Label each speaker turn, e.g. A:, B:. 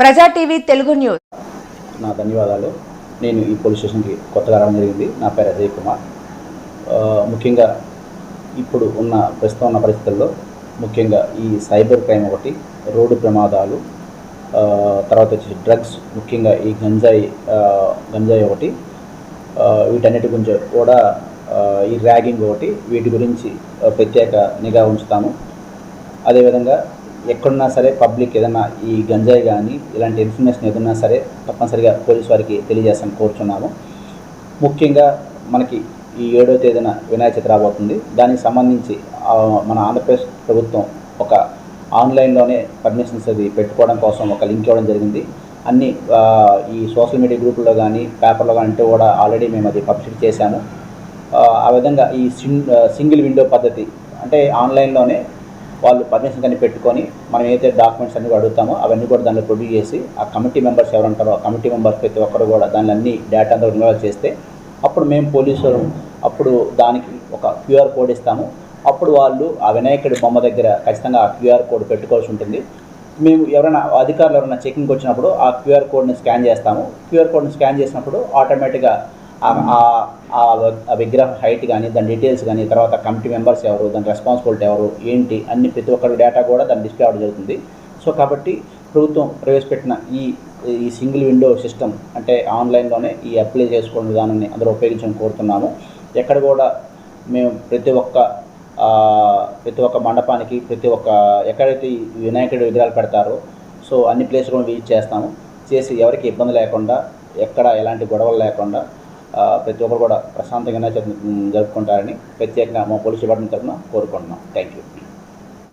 A: ప్రజా TV Telugu news.
B: నా ధన్యవాదాలు. నేను ఈ పోలీస్ స్టేషన్కి కొత్తగా రావడం జరిగింది. నా పేరు అజయ్ కుమార్. ముఖ్యంగా ఇప్పుడు ఉన్న ప్రస్తుతం ఉన్న పరిస్థితుల్లో ముఖ్యంగా ఈ సైబర్ క్రైమ్ ఒకటి రోడ్డు ప్రమాదాలు తర్వాత వచ్చి డ్రగ్స్ ముఖ్యంగా ఈ గంజాయి గంజాయి ఒకటి వీటన్నిటి గురించి కూడా ఈ ర్యాగింగ్ ఒకటి వీటి గురించి ప్రత్యేక నిఘా ఉంచుతాము. అదేవిధంగా ఎక్కడున్నా సరే పబ్లిక్ ఏదైనా ఈ గంజాయి కానీ ఇలాంటి ఇన్ఫర్మేషన్ ఏదన్నా సరే తప్పనిసరిగా పోలీస్ వారికి తెలియజేస్తాను కోరుచున్నాము. ముఖ్యంగా మనకి ఈ ఏడో తేదీన వినాయక చవితి రాబోతుంది. దానికి సంబంధించి మన ఆంధ్రప్రదేశ్ ప్రభుత్వం ఒక ఆన్లైన్లోనే పర్మిషన్స్ అది పెట్టుకోవడం కోసం ఒక లింక్ ఇవ్వడం జరిగింది. అన్ని ఈ సోషల్ మీడియా గ్రూపుల్లో కానీ పేపర్లో కానీ అంటే కూడా ఆల్రెడీ మేము అది పబ్లిష్ చేశాము. ఆ, విధంగా ఈ సింగిల్ విండో పద్ధతి అంటే ఆన్లైన్లోనే వాళ్ళు పర్మిషన్ కానీ పెట్టుకొని మనం ఏదైతే డాక్యుమెంట్స్ అన్ని కూడా అడుగుతామో అవన్నీ కూడా దానిలో ప్రొడ్యూస్ చేసి ఆ కమిటీ మెంబర్స్ ఎవరు ఉంటారో ఆ కమిటీ మెంబర్స్ ప్రతి ఒక్కరు కూడా దాని అన్ని డేటా అంతా ఇన్వాల్వ్ చేస్తే అప్పుడు మేము పోలీసులు అప్పుడు దానికి ఒక క్యూఆర్ కోడ్ ఇస్తాము. అప్పుడు వాళ్ళు ఆ వినాయకుడి బొమ్మ దగ్గర ఖచ్చితంగా ఆ క్యూఆర్ కోడ్ పెట్టుకోవాల్సి ఉంటుంది. మేము ఎవరైనా అధికారులు ఎవరైనా చెకింగ్కి వచ్చినప్పుడు ఆ క్యూఆర్ కోడ్ని స్కాన్ చేస్తాము. క్యూఆర్ కోడ్ని స్కాన్ చేసినప్పుడు ఆటోమేటిక్గా ఆ- ఆ- విగ్రహం హైట్ కానీ దాని డీటెయిల్స్ కానీ తర్వాత కమిటీ మెంబర్స్ ఎవరు దాని రెస్పాన్సిబిలిటీ ఎవరు ఏంటి అన్ని ప్రతి ఒక్కరి డేటా కూడా దాన్ని డిస్ప్లే అవ్వడం జరుగుతుంది. సో కాబట్టి ప్రభుత్వం ప్రవేశపెట్టిన ఈ ఈ సింగిల్ విండో సిస్టమ్ అంటే ఆన్లైన్లోనే ఈ అప్లై చేసుకోవడం విధానాన్ని అందరూ ఉపయోగించడం కోరుతున్నాము. ఎక్కడ కూడా మేము ప్రతి ఒక్క ప్రతి ఒక్క మండపానికి ప్రతి ఒక్క ఎక్కడైతే ఈ వినాయకుడి విగ్రహాలు పెడతారో సో అన్ని ప్లేస్ కూడా విజిట్ చేస్తాము. చేసి ఎవరికి ఇబ్బంది లేకుండా ఎక్కడ ఎలాంటి గొడవలు లేకుండా ప్రతి ఒక్కరు కూడా ప్రశాంతంగానే జరుపుకుంటారని ప్రత్యేకంగా మా పోలీస్ డిపార్ట్మెంట్ తరఫున కోరుకుంటున్నాం. Thank you